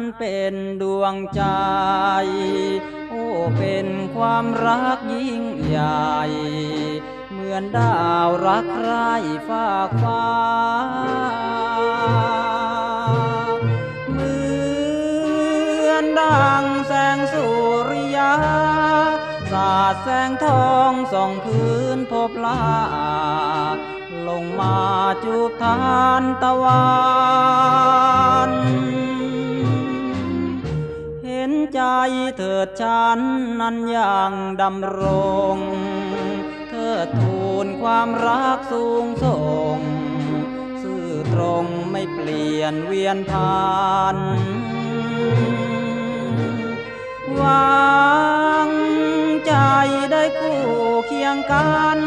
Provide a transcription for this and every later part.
นเป็นดวงใจ โอ้ เป็นความรักยิ่งใหญ่ เหมือนดาวรักใครฝากฟ้า เหมือนดังแสงสุริยา สาดแสงทองส่องพื้นพบลาลงมาจูบทานตะวัน นใจเถิดฉันนั้นอย่างดำรง เธอทูลความรักสูงส่ง ซื่อตรงไม่เปลี่ยนเวียนผ่านวังใจได้คู่เคียงกัน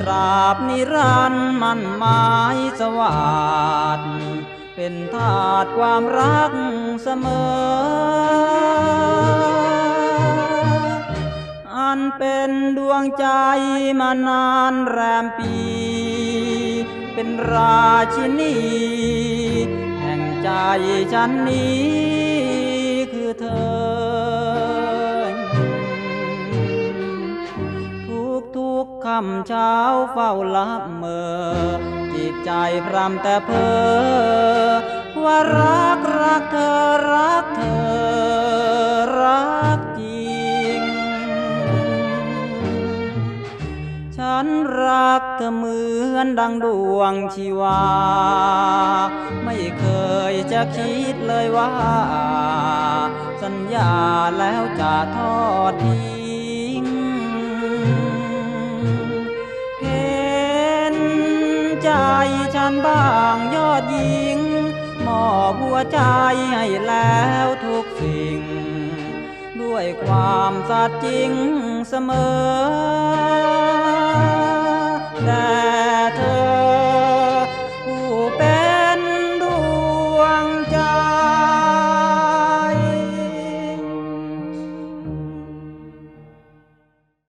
ตราบนิรันดร์มันหมายสวัสดเป็นทาสความรัก สมอ อันเป็นดวงใจมานานแรมปี เป็นราชินี แห่งใจฉันนี้คือเธอ ทุกทุกคำเช้าเฝ้าลับเมอ จิตใจพรำแต่เพ้อ ว่ารักรักเธอรักเธอรักจริง ฉันรักเธอเหมือนดังดวงชีวา ไม่เคยจะคิดเลยว่า สัญญาแล้วจะทอดทิ้งเห็นใจฉันบ้างยอดหญิงมอบหั วใจให้แล้วทุกสิ่ง ด้วยความสัตย์จริงเสมอ แต่เธอ